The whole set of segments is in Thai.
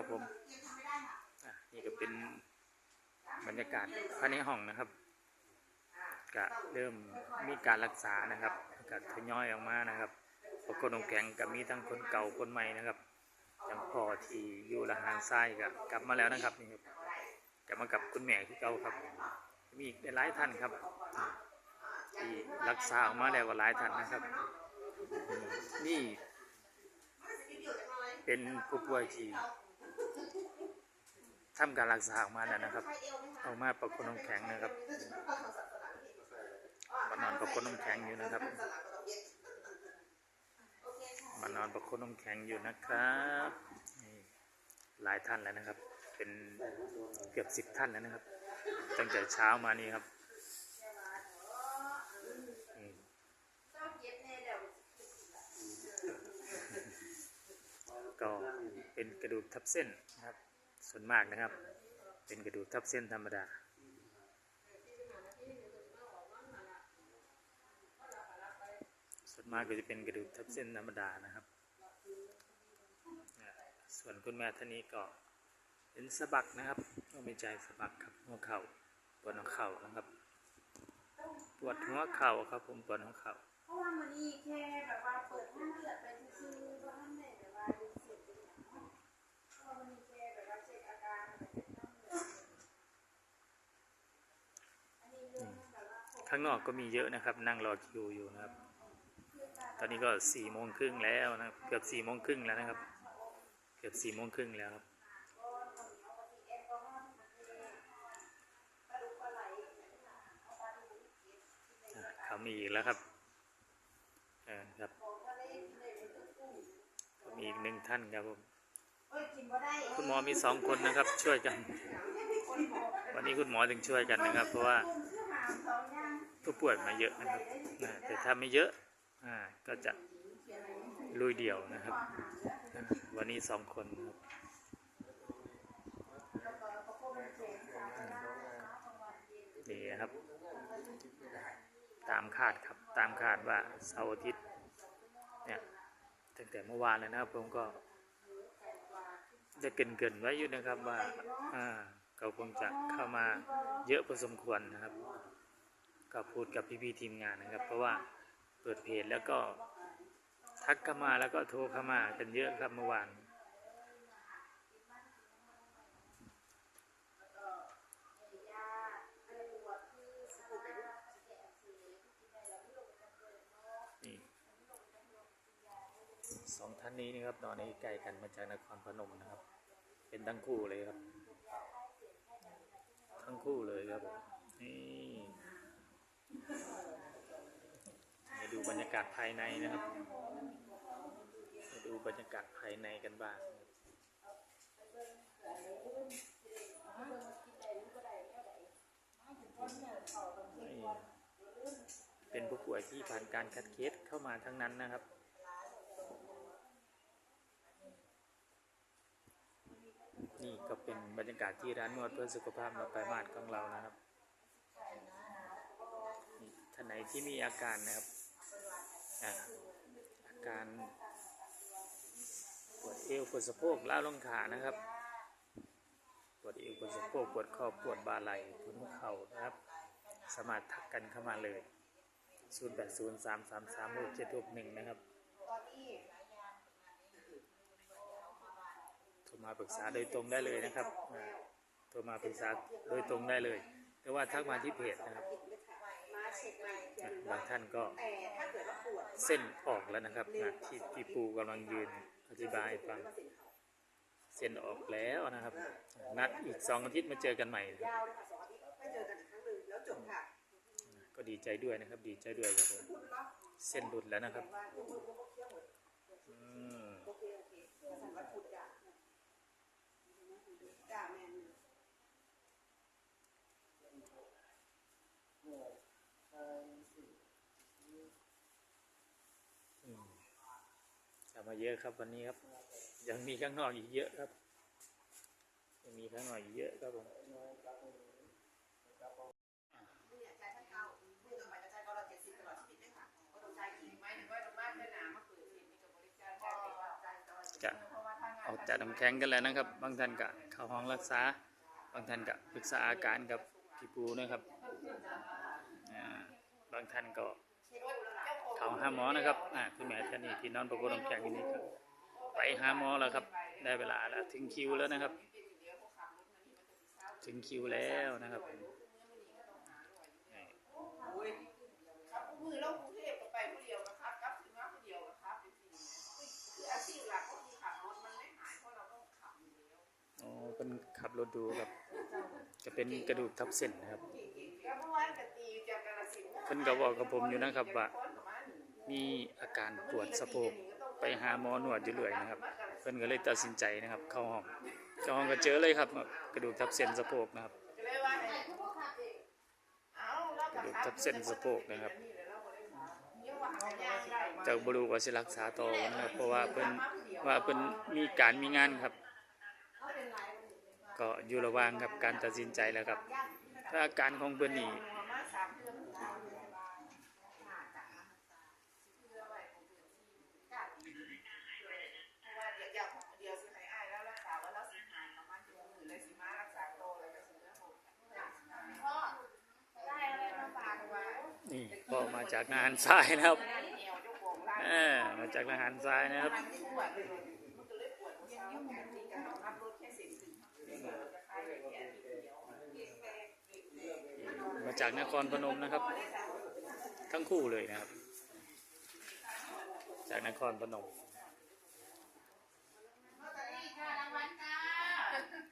ครับผมนี่ก็เป็นบรรยากาศภายในห้องนะครับก็เริ่มมีการรักษานะครับก็ทยอยออกมานะครับปรากฏองแข็งกับมีทั้งคนเก่าคนใหม่นะครับอย่างพอที่อยู่ละหางทรายกับกลับมาแล้วนะครับนี่ครับกลับมากับคุณแม่ที่เก่าครับ มีอีกหลายท่านครับที่รักษาออกมาแล้วก็หลายท่านนะครับ นี่ เป็นผู้ป่วยที่ ทำการรักษาออกมาแล้วนะครับออกมาประคบน้ำแข็งนะครับมานอนประคบน้ำแข็งอยู่นะครับมานอนประคบน้ำแข็งอยู่นะครับนี่หลายท่านแล้วนะครับ เป็นเกือบสิบท่านแล้วนะครับ ตั้งแต่เช้ามานี่ครับอืมก็เป็นกระดูกทับเส้นนะครับ ส่วนมากนะครับ เป็นกระดูกทับเส้นธรรมดา ส่วนมากก็จะเป็นกระดูกทับเส้นธรรมดานะครับ ส่วนคุณแม่ท่านนี้ก็เป็นสะบักนะครับก็ไม่ใจสะบักครับหัวเข่าปวดหัวเข่านะครับ ปวดหัวเข่าครับผมปวดหัวเข่าเพราะว่ามันนี่แค่แบบว่าเปิดห้างเลือดไปซื้อๆว่าท่านไหนแบบว่าดูเสียงเป็นอย่างนั้นเพราะว่ามันนี่แค่แบบว่าเช็คอาการแบบเป็นห้างเลือดอันนี้เรื่องแบบว่าผม ข้างนอกก็มีเยอะนะครับ นั่งรอคิวอยู่นะครับ ตอนนี้ก็สี่โมงครึ่งแล้วนะเกือบสี่โมงครึ่งแล้วนะครับ เกือบสี่โมงครึ่งแล้วครับเขามีอีกแล้วครับเออครับมีอีกหนึ่งท่านครับผมคุณหมอมีสองคนนะครับช่วยกัน วันนี้คุณหมอถึงช่วยกันนะครับ เพราะว่า คืองอย่างผู้ป่วยมาเยอะนะครับแต่ถ้าไม่เยอะอ่าก็จะลุยเดี่ยวนะครับ วันนี้สองคนนะครับแล้วก็ประคบเป็นเสียงสามเวลาประมาณเย็นนี่นะครับ ตามคาดครับตามคาดว่าเสาร์อาทิตย์เนี่ยตั้งแต่เมื่อวานเลยนะครับผมก็ จะเกรินไว้อยู่นะครับว่าอ่าเขาคงจะเข้ามาเยอะพอสมควรนะครับ ก็พูดกับพี่ๆทีมงานนะครับ เพราะว่าเปิดเพจแล้วก็ทักเข้ามาแล้วก็โทรเข้ามากันเยอะครับเมื่อวานสองท่านนี้นะครับนอนในใกล้กันมาจากนครพนมนะครับ เป็นทั้งคู่เลยครับ ทั้งคู่เลยครับผมนี่ให้ดู บรรยากาศภายในนะครับให้ดูบรรยากาศภายในกันบ้างเป็นผู้ป่วยที่ผ่านการคัดเคสเข้ามาทั้งนั้นนะครับนี่ก็เป็นบรรยากาศที่ร้านนวดเพื่อสุขภาพมาไปมาดของเรานะครับท่านไหนที่มีอาการนะครับ อาการปวดเอวปวดสะโพกล้าวลงขานะครับ ปวดเอวปวดสะโพกปวดข้อปวดบ่าไหล่ปวดหัวเข่านะครับ สามารถทักกันเข้ามาเลย0 8 0 3 3 3 6 7 6 1นะครับตอนนี้โทรมาปรึกษาโดยตรงได้เลยนะครับโทรมาปรึกษาโดยตรงได้เลยหรือว่าทักมาที่เพจนะครับ บางท่านก็แต่ถ้าเกิดว่าปวดเส้นออกแล้วนะครับอะที่พี่ปูกำลังยืนอธิบายให้ฟังเส้นออกแล้วนะครับ นัดอีกสองอาทิตย์มาเจอกันใหม่ยาวเลยค่ะสองอาทิตย์ไม่เจอกันอีกครั้งหนึ่งแล้วจบค่ะก็ดีใจด้วยนะครับ ดีใจด้วยครับผมเส้นหลุดแล้วนะครับว่าทุกคนก็เที่ยวหมดอืม ทธจ้ะจ้าแม่นอืมกลับมาเยอะครับวันนี้ครับ ยังมีข้างนอกอีกเยอะครับยังมีข้างนอกอีกเยอะครับผมเนี่ยใจท่านเก้าพูดต่อไปจะใจก็เราเจ็ดสิบตลอดชีวิตเลยค่ะก็ต้องใจอีกหมายถึงว่าโรงพยาบาลสนามมาเปิดเห็นมีกับบริการก็การติดต่อใจตลอดชีวิตเพราะว่าถ้างานออกจากน้ำแข็งกันแล้วนะครับ บางท่านก็เข้าห้องรักษา บางท่านก็ปรึกษาอาการกับพี่ปูนะครับอ่า บางท่านก็เข้าหาหมอนะครับอ่าคุณแม่ท่านนี้ที่นอนประกบน้ำแข็งอยู่นี่ก็ไปหาหมอแล้วครับ ได้เวลาแล้วถึงคิวแล้วนะครับ ถึงคิวแล้วนะครับนี่ครับมือเรากรุงเทพก็ไปผู้เดียวนะครับกลับถึงมาผู้เดียวนะครับคืออาชีพหลักก็คือขับรถมันไม่หายเพราะเราต้องขับอยู่แล้วอ๋อเป็นขับรถดูครับจะเป็นกระดูกทับเส้นนะครับ พิ่นก็บอกกับผมอยู่นะครับว่ามีอาการปวดสะโพกไปหาหมอนวดอยู่เรื่อยนะครับ เพิ่นก็เลยตัดสินใจนะครับ เข้าห้องเข้าห้องก็เจอเลยครับ กระดูกทับเส้นสะโพกนะครับกระดูกทับเส้นสะโพกนะครับจากบรูว่าสิรักษาต่อนะครับ เพราะว่าเพิ่นว่าเพิ่นมีการมีงานครับ ก็อยู่ระหว่างกับการตัดสินใจแล้วครับ ถ้าอาการของเพิ่นนี่ ประมาณสามเดือนเพราะว่าเดี๋ยวเดี๋ยวเดี๋ยวสิให้อ้ายแล้วรักษาว่าเราสิหายประมาณถึงมือเลยสิมารักษาโตเลยก็สิเรื่องหมด พ่อได้อะไรมาฝากไว้ นี่ ก็มาจากนาหันทรายนะครับอ่มาจากนาหันทรายนะครับมาจากนครพนมนะครับ ทั้งคู่เลยนะครับ จากนครพนม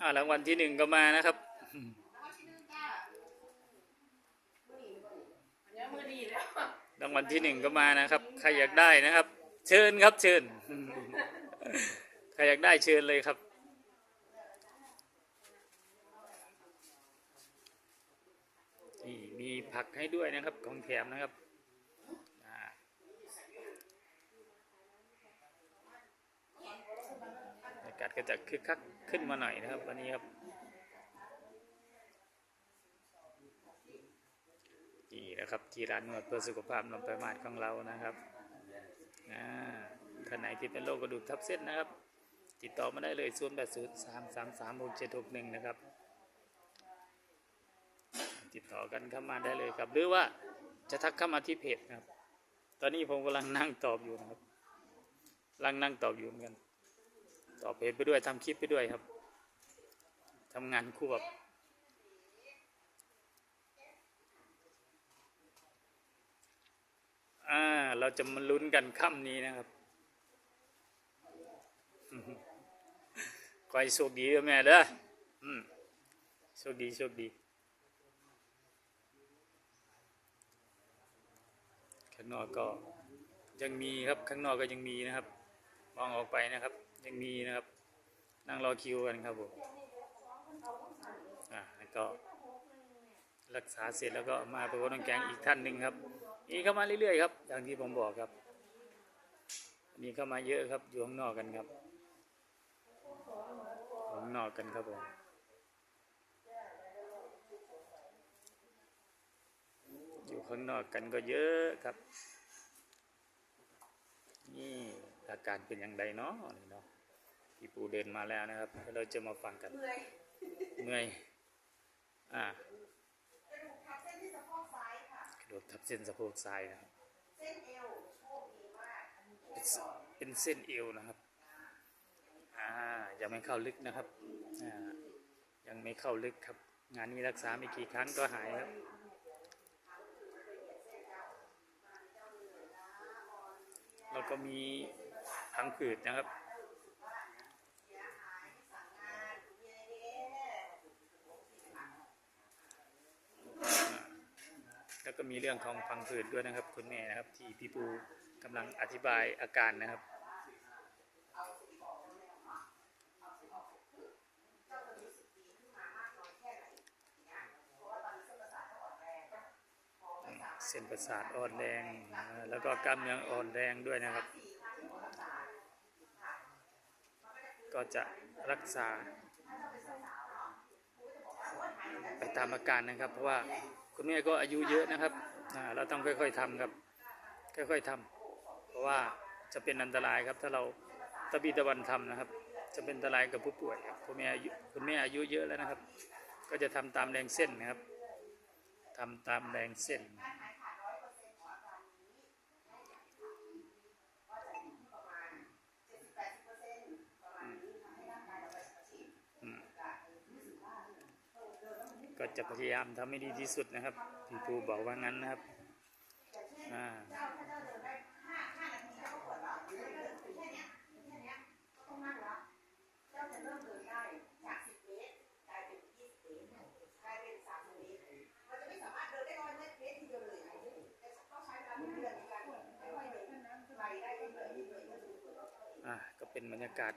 อ่ารางวัลที่หนึ่งก็มานะครับ รางวัลที่หนึ่งจ้า เนี้ยมือดีแล้ว รางวัลที่หนึ่งก็มานะครับ ใครอยากได้นะครับ เชิญครับเชิญ ใครอยากได้เชิญเลยครับ นี่มีผักให้ด้วยนะครับ ของแถมนะครับอากาศก็จะคึกคักขึ้นมาหน่อยนะครับ วันนี้ครับ นี่นะครับที่ร้านนวดเพื่อสุขภาพนมประมาทของเรานะครับท่านไหนที่เป็นโรคกระดูกทับเส้นนะครับ ติดต่อมาได้เลย0 8 0 3 3 3 6 7 6 1นะครับ ติดต่อกันเข้ามาได้เลยครับ หรือว่าจะทักเข้ามาที่เพจนะครับ ตอนนี้ผมกำลังนั่งตอบอยู่นะครับกำลังนั่งตอบอยู่เหมือนกันตอบเพจไปด้วยทำคลิปไปด้วยครับทำงานคู่แบบอ่า เราจะมาลุ้นกันค่ำนี้นะครับขอให้โชคดีด้อแม่เด้อโชคดีโชคดีข้างนอกก็ยังมีครับข้างนอกก็ยังมีนะครับ มองออกไปนะครับ ยังมีนะครับ นั่งรอคิวกันครับผมอ่าแล้วก็ รักษาเสร็จแล้วก็มาประกวดน้องแกงอีกท่านหนึ่งครับมีเข้ามาเรื่อยๆครับ อย่างที่ผมบอกครับมีเข้ามาเยอะครับอยู่ข้างนอกกันครับอยู่ข้างนอกกันครับผมอยู่ข้างนอกกันก็เยอะครับ นี่อาการเป็นอย่างไรเนาะนี่เนาะพี่ปูเดินมาแล้วนะครับเดี๋ยวเราจะมาฟังกันเมื่อยเมื่อยอ่า เส้นสะโพกซ้ายนะครับเส้นเอวโชคดีมากอันนี้เป็นเสเป็นเส้นเอวนะครับอ่ายังไม่เข้าลึกนะครับอ่ายังไม่เข้าลึกครับ งานนี้รักษาไม่กี่ครั้งก็หายครับแล้วก็มีพังผืดนะครับ แล้วก็มีเรื่องของพังผืดด้วยนะครับ คุณแม่นะครับ ที่พี่ปูกำลังอธิบายอาการนะครับเส้นประสาทอ่อนแรง แล้วก็กล้ามเนื้ออ่อนแรงด้วยนะครับ ก็จะรักษา ไปตามอาการนะครับ เพราะว่า คุณแม่ก็อายุเยอะนะครับเราต้องค่อยๆทำครับ ค่อยๆทำเพราะว่าจะเป็นอันตรายครับ ถ้าเราตะบีตะวันทำนะครับ จะเป็นอันตรายกับผู้ป่วยครับคุณแม่คุณแม่อายุเยอะแล้วนะครับ ก็จะทำตามแรงเส้นนะครับทำตามแรงเส้น ก็จะพยายามทำให้ดีที่สุดนะครับพี่ปูบอกว่างั้นนะครับอ่าก็เป็นบรรยากาศ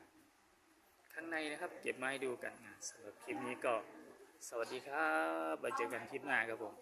ข้างในนะครับ เก็บไม้ดูกันสำหรับคลิปนี้ก็ สวัสดีครับไปเจอกันคลิปหน้าครับผม